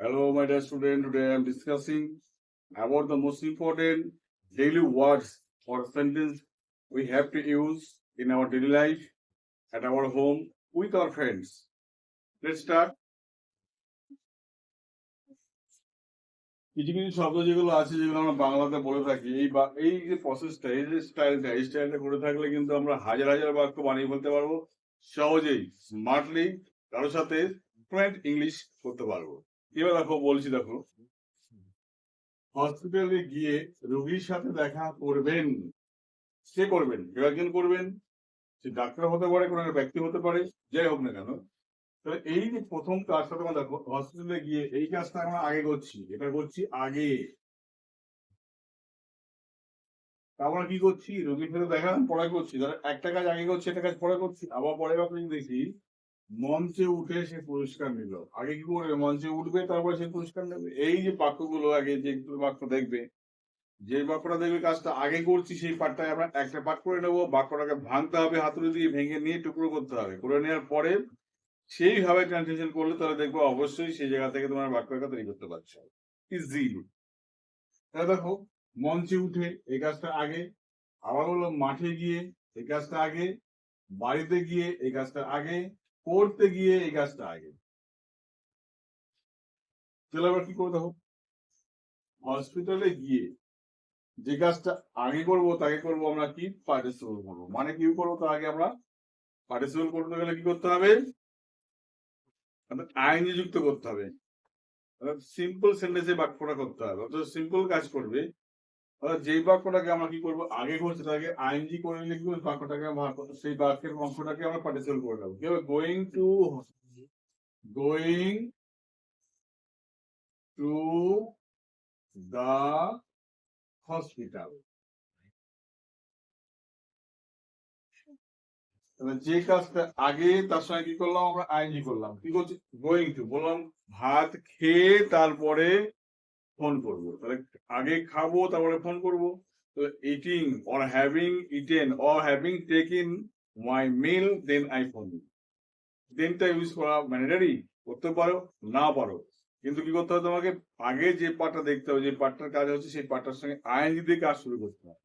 Hello, my dear student. Today I am discussing about the most important daily words or sentence we have to use in our daily life, at our home, with our friends. Let's start. কিছু কিছু শব্দ যেগুলো আছে যেগুলো আমরা বাংলাতে বলে থাকি এই বা- এই যে প্রসেসটা এই যে স্টাইলটা এই স্টাইলটা করে থাকলে কিন্তু আমরা হাজার হাজার বাক্য বানিয়ে ফেলতে পারব সহজেই স্মার্টলি কারোর সাথে ফ্লুয়েন্ট ইংলিশ করতে পারব এবার দেখো, বলছি দেখো। হসপিটালে গিয়ে রোগীর সাথে দেখা করবেন। সে করবেন একজন করবেন। সে ডাক্তার হতে পারে, কোনো ব্যক্তি হতে পারে, যাই হোক না কেন। তাহলে এই যে প্রথম কাজটা তোমার দেখো হসপিটালে গিয়ে এই কাজটা আমরা আগে করছি, এটা করছি আগে। আমরা কি করছি? রোগীর সাথে দেখা, পরে করছি। ধরো একটা কাজ আগে করছি, একটা কাজ পরে করছি, আবার পরে আপনি দেখি মঞ্চে উঠে সে পুরস্কার নিল। আগে কি করবে? মঞ্চে উঠবে, তারপরে সে পুরস্কার নেবে। এই যে বাক্যগুলো আগে যে বাক্য দেখবে, যে বাক্যটা দেখবে কাজটা আগে করছি, সেই পাঠটায় আমরা একটা পাঠ করে নেব। বাক্যটাকে ভাঙতে হবে, হাতুড়ি দিয়ে ভেঙে নিয়ে টুকরো করতে হবে। করে নেওয়ার পরে সেইভাবে ট্রান্সলেশন করলে তাহলে দেখব অবশ্যই সেই জায়গা থেকে তোমার বাক্যটা তৈরি করতে পারছ। ইজিলি তাহলে দেখো, মঞ্চে উঠে এই কাজটা আগে, আবার হলো মাঠে গিয়ে এই কাজটা আগে, বাড়িতে গিয়ে এই কাজটা আগে পড়তে গিয়ে এই কাজটা আগে। চলো এবার কি করে দেখো হসপিটালে গিয়ে যে কাজটা আগে করব, তাকে করব আমরা কি? পার্টিসিপেট করব। মানে কি করব? তার আগে আমরা পার্টিসিপেট করতে গেলে কি করতে হবে? আইনি যুক্ত করতে হবে। সিম্পল সেন্টেন্সে বাক্যটা করতে হবে। অর্থাৎ সিম্পল কাজ করবে। যেই বাক্যটাকে আমরা কি করব? আগে করছি তাকে আইনজি করে লিখব ওই বাক্যটাকে সেই বাক্যের অংশটাকে আমরা পার্টিসিপেট করে নেব। কি হবে? Going to going to the hospital যে কাজটা আগে তার সঙ্গে কি করলাম? আমরা আইনজি করলাম। কি করছি? গোয়িং টু বললাম, ভাত খেয়ে তারপরে ফোন করব। তাহলে আগে খাব, তারপরে ফোন করব। তো eating or having eaten or having taken my meal then I phone দেনটা use করা ম্যান্ডেটারি করতে পারো, না পারো। কিন্তু কি করতে হবে তোমাকে? আগে যে পার্টটা দেখতে হবে, যে পার্টটার কাজ হচ্ছে সেই পার্টটার সঙ্গে আইনজি দিয়ে কাজ শুরু করতে হবে।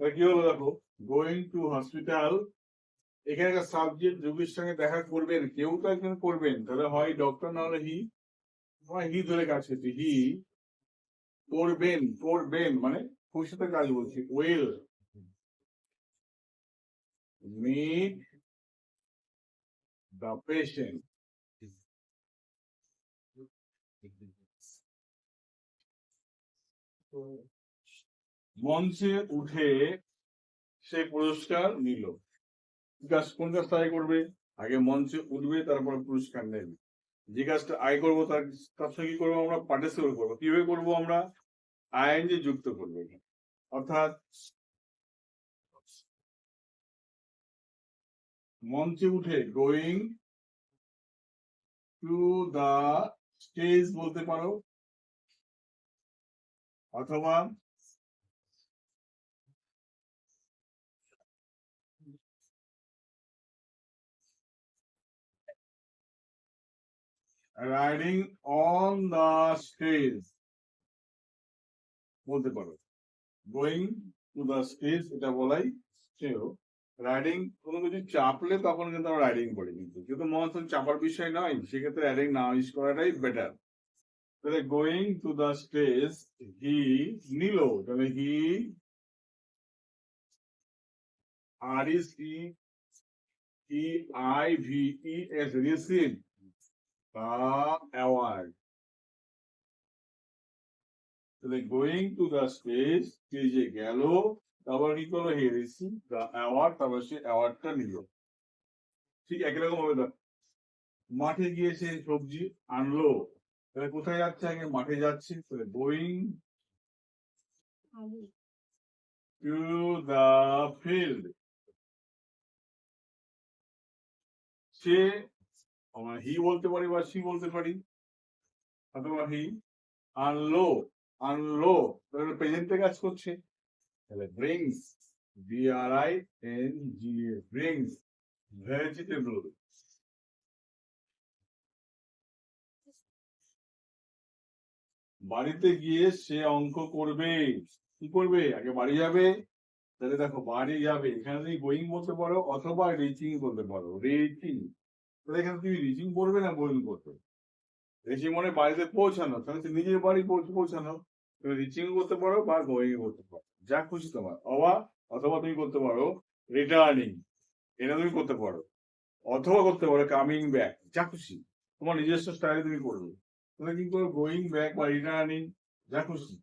তাহলে কি হলো দেখো গোয়িং টু হসপিটাল এখানে একটা সাবজেক্ট রোগীর সঙ্গে দেখা করবেন, কেউ তো একজন করবেন। তাহলে হয় ডক্টর না হলে হি হি ধরে কাজ করছে হি করবেন করবেন মানে খুশিতে কাজ বলছি ওয়েল মিট দ্য পেশেন্ট মঞ্চে উঠে সে পুরস্কার নিল। কোন কাজ আগে করবে? আগে মঞ্চে উঠবে, তারপর পুরস্কার নেবে। যে কাজটা আগে করব, তার তার সঙ্গে করব আমরা? পার্টিসিপেট করব। কীভাবে করব আমরা? আইএনজি যুক্ত করব অর্থাৎ মঞ্চে উঠে গোয়িং টু দা স্টেজ বলতে পারো, অথবা রাইডিং অন দা স্টেজ বলতে পারো। গোয়িং টু দা স্টেজ এটা বলাই সেও রাইডিং কোনো কিছু চাপলে তখন কিন্তু আমরা রাইডিং করি কিন্তু। কিন্তু মনে চাপার বিষয় নয়, সেক্ষেত্রে রাইডিং না ইউজ করাটাই বেটার তাহলে going to the stage he নিল। তাহলে he R is E E I V E S receive the award. তাহলে গোয়িং টু দ্য স্টেজ সে যে গেল তারপর কি করল হে রিসিভ দ্য অ্যাওয়ার্ড তারপর সে অ্যাওয়ার্ডটা নিল ঠিক একই রকম হবে দেখ মাঠে গিয়ে সে সবজি আনলো, তাহলে কোথায় যাচ্ছে আগে? মাঠে যাচ্ছে, তাহলে গোয়িং টু দ্য ফিল্ড সে আমরা হি বলতে পারি বা সি বলতে পারি। অথবা হি আনলো আনলো তাহলে প্রেজেন্টে কাজ করছে। তাহলে brings B R I N G a brings vegetable বাড়িতে গিয়ে সে অঙ্ক করবে। কি করবে? আগে বাড়ি যাবে। তাহলে দেখো, বাড়ি যাবে। এখানে তুমি গোয়িং বলতে পারো অথবা রিচিং বলতে পারো। রিচিং এখানে তুমি রিচিং করবে না গোয়িং করবে রিচিং মানে বাড়িতে পৌঁছানো, তাহলে তুমি নিজের বাড়ি পৌঁছ- পৌঁছানো। তুমি রিচিং করতে পারো বা গোয়িং করতে পারো। যা খুশি তোমার। অবা অথবা তুমি করতে পারো রিটার্নিং এটা তুমি করতে পারো। অথবা করতে পারো কামিং ব্যাক যা খুশি। তোমার নিজস্ব স্টাইলে তুমি করবে। তাহলে কি করো গোয়িং ব্যাক বা রিটার্নিং যা খুশি।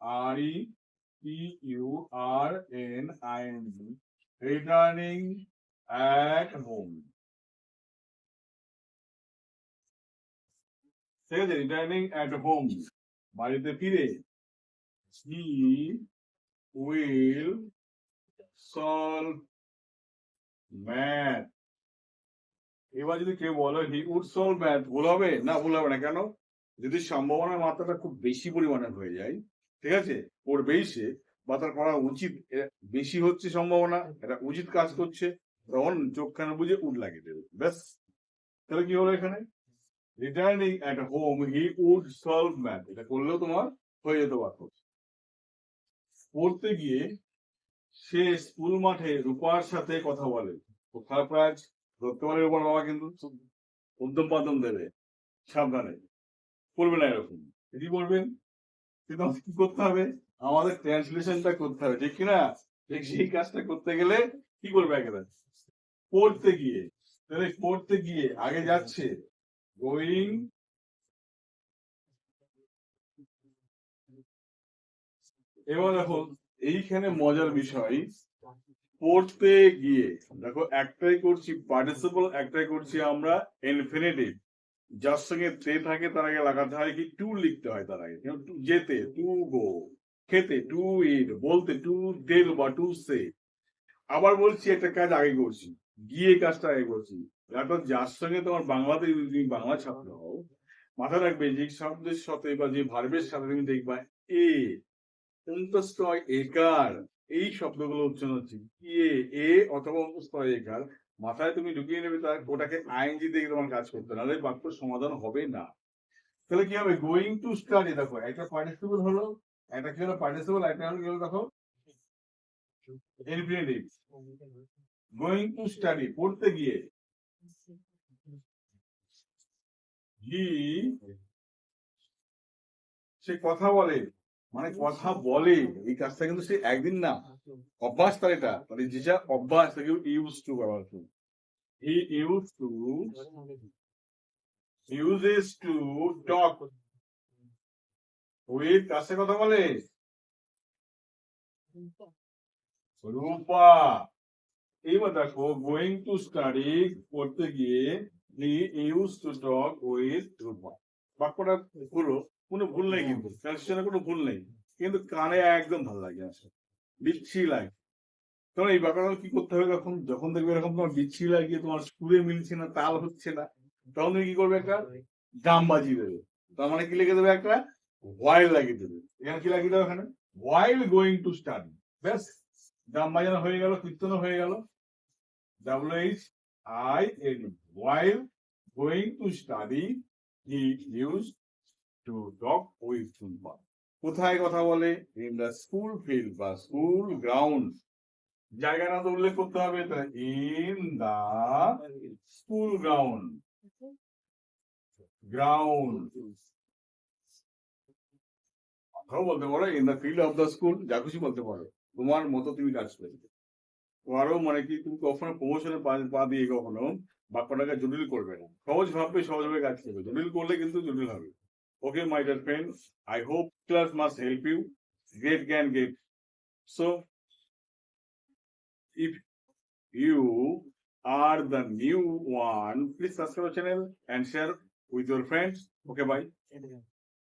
R E P U R N I N returning at home ঠিক আছে রিটার্নিং অ্যাট হোম বাড়িতে ফিরে হি উইল সলভ ম্যাথ এবার যদি কেউ বলে হি উড সলভ ম্যাথ ভুল হবে? না, ভুল হবে না। কেন? যদি সম্ভাবনার মাত্রাটা খুব বেশি পরিমাণে হয়ে যায়, ঠিক আছে? করবেই সে বা তার করা উচিত বেশি হচ্ছে সম্ভাবনা, এটা উচিত কাজ করছে, তখন চোখখানে বুঝে উড লাগিয়ে দেবে। ব্যাস। তাহলে কি হলো এখানে? Returning at home he would solve math এটা করলেও তোমার হয়ে যেতে পারত পড়তে গিয়ে সে স্কুল মাঠে রূপার সাথে কথা বলে। কাজ ধরতে পারে রূপার বাবা কিন্তু উদ্যম পাদম দেবে। সাবধানে। করবে না এরকম। কি করবেন কিন্তু কি করতে হবে? আমাদের ট্রান্সলেশনটা করতে হবে। ঠিক কিনা? সেই কাজটা করতে গেলে কি করবে একেবারে? পড়তে গিয়ে পড়তে গিয়ে আগে যাচ্ছে। গোয়িং এবার দেখো, এইখানে মজার বিষয়। পড়তে গিয়ে, দেখো, একটাই করছি পার্টিসিপল একটাই করছি আমরা ইনফিনিটিভ যার সঙ্গে তে থাকে, তার আগে লাগাতে হয় কি টু লিখতে হয় তার আগে। যেতে টু গো খেতে টু ইট বলতে টু দেল বা টু সে আবার বলছি একটা কাজ আগে করছি। গিয়ে কাজটা আগে করছি। অর্থাৎ যার সঙ্গে তোমার বাংলাতে তুমি বাংলা ছাত্র হও মাথায় রাখবে যে শব্দের সাথে বা যে ভার্বের সাথে তুমি দেখবা, এ অন্তস্থয় একার, এই শব্দগুলো উচ্চারণ হচ্ছে। এ এ অথবা অন্তস্থয় একার, মাথায় তুমি ঢুকিয়ে নেবে তার, ওটাকে আইনজি দিয়ে তোমার কাজ করতে নাহলে বাক্য সমাধান হবে না। তাহলে কি হবে? গোয়িং টু স্টাডি দেখো, একটা পার্টিসিপল হলো, একটা কি হলো? পার্টিসিপল একটা হলো দেখো? গোয়িং টু স্টাডি পড়তে গিয়ে। হি সে কথা বলে মানে কথা বলে এই কাজটা কিন্তু সে একদিন না অভ্যাস তার এটা মানে যেটা অভ্যাস তাকে ইউজ টু ব্যবহার করুন he use to uses to talk কার সাথে কথা বলে? রূপা। এইবার দেখো গোয়িং টু স্টাডি করতে গিয়ে he use to talk with Rupa বাক্যটা হলো কোনো ভুল নেই কিন্তু ট্রান্সলেশনে কোনো ভুল নেই। কিন্তু কানে একদম ভালো লাগে আসলে বিচ্ছি লাগে। তখন এই ব্যাপারটা কি করতে হবে তখন? যখন দেখবে এরকম তোমার বিচ্ছি লাগিয়ে তোমার সুরে মিলছে না তাল হচ্ছে না তখন তুমি কি করবে একটা? গাম বাজিয়ে দেবে। তার মানে কি লিখে দেবে একটা? ওয়াইল লাগিয়ে দেবে। এখানে কি লাগিয়ে দেবে এখানে ওয়াইল গোয়িং টু স্টাডি ব্যাস গাম বাজানো হয়ে গেল কীর্তন হয়ে গেল। While going to study he use to talk with Tumpa কোথায় কথা বলে? ইন দ্য স্কুল ফিল্ড বা স্কুল গ্রাউন্ড জায়গাটা তো উল্লেখ করতে হবে in the school ground ground বলতে পারো in the field of the school যা খুশি বলতে পারো। তোমার মতো তুমি কাজ করবে। তোমারও মানে কি, তুমি কখনো প্রমোশনে পা দিয়ে কখনো বাক্যটাকে জটিল করবে না। সহজ ভাববে, সহজভাবে কাজ করবে। জটিল করলে কিন্তু জটিল হবে। Okay my dear friend I hope class must help you get can get so if you are the new one please subscribe channel and share with your friends okay bye